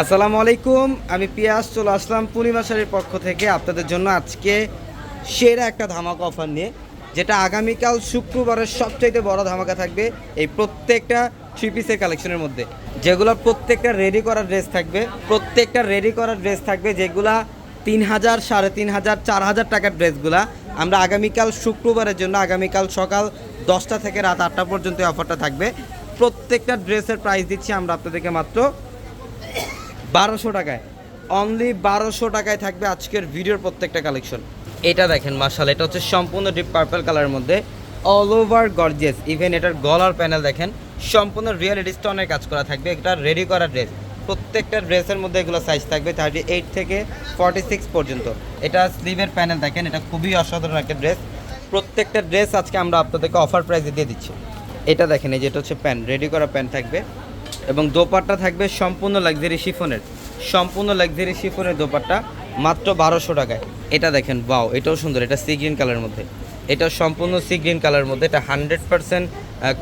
আসসালামু আলাইকুম, আমি পিয়াস, চলে আসলাম পূর্ণিমা শাড়ির পক্ষ থেকে আপনাদের জন্য আজকে সেরা একটা ধামাকা অফার নিয়ে, যেটা আগামীকাল শুক্রবারের সবচাইতে বড় ধামাকা থাকবে এই প্রত্যেকটা থ্রি পিসের কালেকশনের মধ্যে। যেগুলো প্রত্যেকটা রেডি করা ড্রেস থাকবে, প্রত্যেকটা রেডি করা ড্রেস থাকবে, যেগুলা তিন হাজার, সাড়ে তিন হাজার, চার হাজার টাকার ড্রেসগুলা আমরা আগামীকাল শুক্রবারের জন্য, আগামীকাল সকাল দশটা থেকে রাত আটটা পর্যন্ত অফারটা থাকবে। প্রত্যেকটা ড্রেসের প্রাইস দিচ্ছি আমরা আপনাদেরকে মাত্র বারোশো টাকায়। অনলি বারোশো টাকায় থাকবে আজকের ভিডিওর প্রত্যেকটা কালেকশন এটা দেখেন মার্শাল এটা হচ্ছে সম্পূর্ণ ডিপ পার্পল কালারের মধ্যে। অল ওভার গর্জিয়াস ইভেন এটার গলার প্যানেল দেখেন, সম্পূর্ণ রিয়েল স্টোনের কাজ করা থাকবে, এটা রেডি করা ড্রেস প্রত্যেকটা ড্রেসের মধ্যে এগুলো সাইজ থাকবে থার্টি এইট থেকে ফর্টি সিক্স পর্যন্ত। এটা স্লিভের প্যানেল দেখেন, এটা খুবই অসাধারণ একটা ড্রেস প্রত্যেকটা ড্রেস আজকে আমরা আপনাদেরকে অফার প্রাইসে দিয়ে দিচ্ছি। এটা দেখেন, এই যেটা হচ্ছে প্যান্ট রেডি করা প্যান্ট থাকবে। এবং দোপাট্টা থাকবে সম্পূর্ণ লাক্সারি শিফনের সম্পূর্ণ লাক্সারি শিফনের দোপাট্টা মাত্র বারোশো টাকায়। এটা দেখেন বাও এটাও সুন্দর, এটা সি গ্রিন কালারের মধ্যে। এটা সম্পূর্ণ সি গ্রিন কালারের মধ্যে, এটা হান্ড্রেড পার্সেন্ট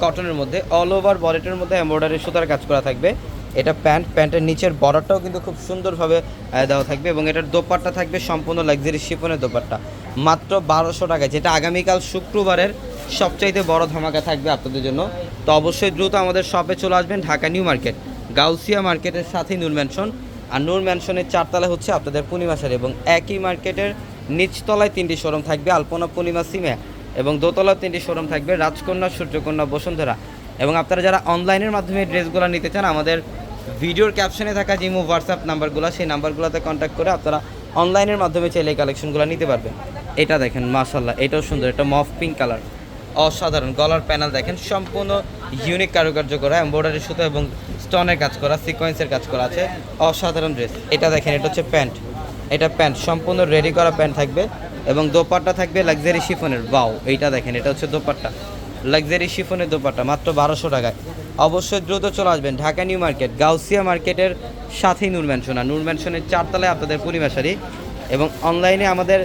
কটনের মধ্যে। অল ওভার বডিটার মধ্যে এমব্রয়ডারি সুতার কাজ করা থাকবে। এটা প্যান্ট প্যান্টের নিচের বর্ডারটাও কিন্তু খুব সুন্দরভাবে দেওয়া থাকবে এবং এটার দোপাট্টা থাকবে সম্পূর্ণ লাক্সারি শিফনের দোপাট্টা। মাত্র বারোশো টাকায়, যেটা আগামীকাল শুক্রবারের সবচাইতে বড় ধামাকা থাকবে আপনাদের জন্য। তো অবশ্যই দ্রুত আমাদের শপে চলে আসবেন, ঢাকা নিউ মার্কেট, গাউসিয়া মার্কেটের সাথেই নূর ম্যানশন আর নূর ম্যানশনের চারতলা হচ্ছে আপনাদের পূর্ণিমা শাড়ি এবং একই মার্কেটের নিচতলায় তিনটি শোরুম থাকবে, আলপনা পূর্ণিমা সিমে এবং দোতলা তিনটি শোরুম থাকবে, রাজকন্যা, সূর্যকন্যা, বসুন্ধরা। এবং আপনারা যারা অনলাইনের মাধ্যমে ড্রেসগুলো নিতে চান, আমাদের ভিডিওর ক্যাপশনে থাকা জিমো হোয়াটসঅ্যাপ নাম্বারগুলো সেই নাম্বারগুলোতে কন্ট্যাক্ট করে আপনারা অনলাইনের মাধ্যমে চাইলে এই কালেকশনগুলো নিতে পারবেন। এটা দেখেন মাশাল্লাহ এটাও সুন্দর, এটা মফ পিঙ্ক কালার অসাধারণ, গলার প্যানেল দেখেন, সম্পূর্ণ ইউনিক কারুকার্য করা এমব্রয়ডারি সুতো এবং স্টোনের কাজ করা সিকোয়েন্সের কাজ করা আছে। অসাধারণ ড্রেস এটা দেখেন, এটা হচ্ছে প্যান্ট এটা প্যান্ট সম্পূর্ণ রেডি করা প্যান্ট থাকবে এবং দোপাট্টা থাকবে লাক্সারি শিফনের বাও এইটা দেখেন, এটা হচ্ছে দোপাট্টা লাক্সারি শিফনের দোপাট্টা, মাত্র বারোশো টাকায়। অবশ্যই দ্রুত চলে আসবেন ঢাকা নিউ মার্কেট, গাউসিয়া মার্কেটের সাথেই নূর ম্যানশন চারতলায় আপনাদের পূর্ণিমা শাড়ি এবং অনলাইনে আমাদের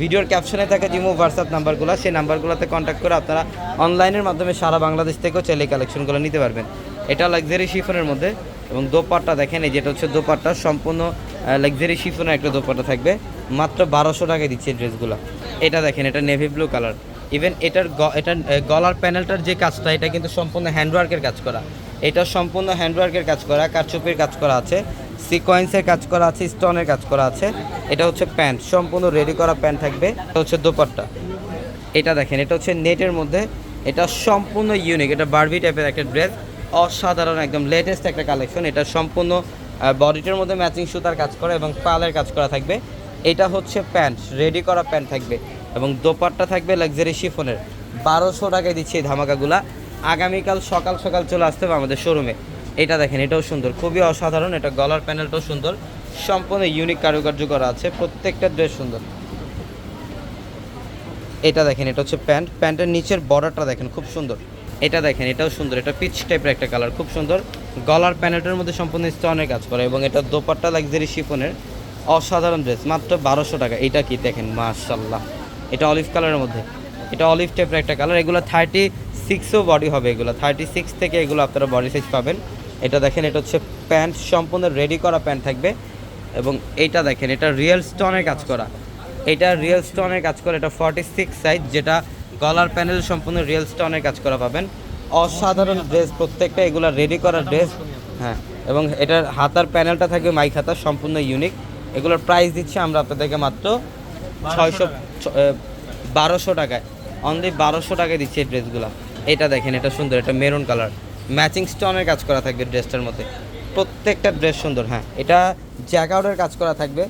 ভিডিওর ক্যাপশনে থাকা জিমো হোয়াটসঅ্যাপ নাম্বারগুলো সেই নাম্বারগুলোতে কন্ট্যাক্ট করে আপনারা অনলাইনের মাধ্যমে সারা বাংলাদেশ থেকেও চাইলে কালেকশনগুলো নিতে পারবেন। এটা লাক্সারি শিফনের মধ্যে এবং দোপাট্টা দেখেন, এই যেটা হচ্ছে দোপাট্টা, সম্পূর্ণ লাক্সারি শিফনের একটা দোপাট্টা থাকবে। মাত্র বারোশো টাকায় দিচ্ছে ড্রেসগুলো এটা দেখেন, এটা নেভি ব্লু কালার ইভেন এটার এটার গলার প্যানেলটার যে কাজটা, এটা কিন্তু সম্পূর্ণ হ্যান্ডওয়ার্কের কাজ করা। এটা সম্পূর্ণ হ্যান্ডওয়ার্কের কাজ করা, কারচুপির কাজ করা আছে। সিকোয়েন্সের কাজ করা আছে, স্টোনের কাজ করা আছে। এটা হচ্ছে প্যান্ট, সম্পূর্ণ রেডি করা প্যান্ট থাকবে। এটা হচ্ছে দোপাট্টা। এটা দেখেন, এটা হচ্ছে নেটের মধ্যে। এটা সম্পূর্ণ ইউনিক এটা বারবি টাইপের একটা ড্রেস অসাধারণ, একদম লেটেস্ট একটা কালেকশন এটা সম্পূর্ণ বডিটার মধ্যে ম্যাচিং সুতার কাজ করা এবং পালের কাজ করা থাকবে। এটা হচ্ছে প্যান্ট রেডি করা প্যান্ট থাকবে। এবং দোপাট্টা থাকবে লাক্সারি শিফনের বারোশো টাকায় দিচ্ছে এই ধামাকাগুলা। আগামীকাল সকাল সকাল চলে আসতে হবে আমাদের শোরুমে এটা দেখেন, এটাও সুন্দর। খুবই অসাধারণ, এটা গলার প্যানেলটাও সুন্দর। সম্পূর্ণ ইউনিক কারুকার্য করা আছে, প্রত্যেকটা ড্রেস সুন্দর। এটা দেখেন, এটা হচ্ছে প্যান্ট। প্যান্টের নিচের বর্ডারটা দেখেন, খুব সুন্দর। এটা দেখেন, এটাও সুন্দর, এটা পিচ টাইপের একটা কালার খুব সুন্দর। গলার প্যানেলটার মধ্যে সম্পূর্ণ স্টোনের কাজ করে, এবং এটা দোপাট্টা লাক্সারি শিফনের অসাধারণ ড্রেস মাত্র বারোশো টাকা। এটা কি দেখেন মাশাল্লাহ এটা অলিভ কালারের মধ্যে। এটা অলিভ টাইপের একটা কালার এগুলো থার্টি সিক্সও বডি হবে, এগুলো। থার্টি সিক্স থেকে এগুলো আপনারা বডি সাইজ পাবেন। এটা দেখেন, এটা হচ্ছে প্যান্ট, সম্পূর্ণ রেডি করা প্যান্ট থাকবে। এবং এটা দেখেন, এটা রিয়েল স্টোনের কাজ করা। এটা রিয়েল স্টোনের কাজ করা, এটা ফর্টি সিক্স সাইজ যেটা গলার প্যানেল সম্পূর্ণ রিয়েল স্টোনের কাজ করা পাবেন। অসাধারণ ড্রেস প্রত্যেকটা এগুলো রেডি করা ড্রেস হ্যাঁ এবং এটার হাতার প্যানেলটা থাকবে মাইক হাতা, সম্পূর্ণ ইউনিক এগুলোর প্রাইস দিচ্ছি আমরা আপনাদেরকে মাত্র ছয়শো বারোশো টাকায়। অনলি বারোশো টাকায় দিচ্ছি এই ড্রেসগুলো এটা দেখেন, এটা সুন্দর, এটা মেরুন কালার ম্যাচিং স্টোনের কাজ করা থাকবে ড্রেসটার মধ্যে। প্রত্যেকটা ড্রেস সুন্দর হ্যাঁ। এটা জ্যাকআউটের কাজ করা থাকবে।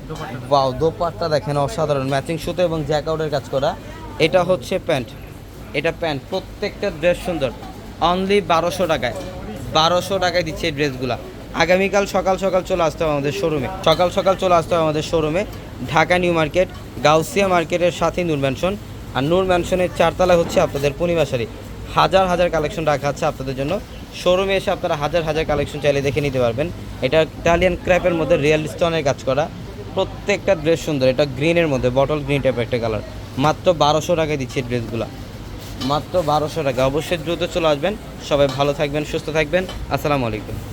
বাও দোপাট্টা দেখেন, অসাধারণ। ম্যাচিং সুতো এবং জ্যাকআউটের কাজ করা। এটা হচ্ছে প্যান্ট। এটা প্যান্ট, প্রত্যেকটা ড্রেস সুন্দর। অনলি বারোশো টাকায়। বারোশো টাকায় দিচ্ছে এই ড্রেসগুলা। আগামীকাল সকাল সকাল চলে আসতে হবে আমাদের শোরুমে সকাল সকাল চলে আসতে হবে আমাদের শোরুমে ঢাকা নিউ মার্কেট, গাউসিয়া মার্কেটের সাথে নূর ম্যানশন। আর নূর ম্যানশনের চারতলা হচ্ছে আপনাদের পূর্ণিমা শাড়ি। হাজার হাজার কালেকশন রাখা আছে আপনাদের জন্য। শোরুমে এসে আপনারা হাজার হাজার কালেকশন চাইলে দেখে নিতে পারবেন। এটা ইটালিয়ান ক্র্যাপের মধ্যে রিয়েল স্টোনের কাজ করা। প্রত্যেকটা ড্রেস সুন্দর, এটা গ্রিনের মধ্যে বটল গ্রিন টাইপের একটা কালার মাত্র বারোশো টাকায় দিচ্ছে ড্রেসগুলো মাত্র বারোশো টাকা অবশ্যই দ্রুত চলে আসবেন। সবাই ভালো থাকবেন, সুস্থ থাকবেন। আসসালামু আলাইকুম।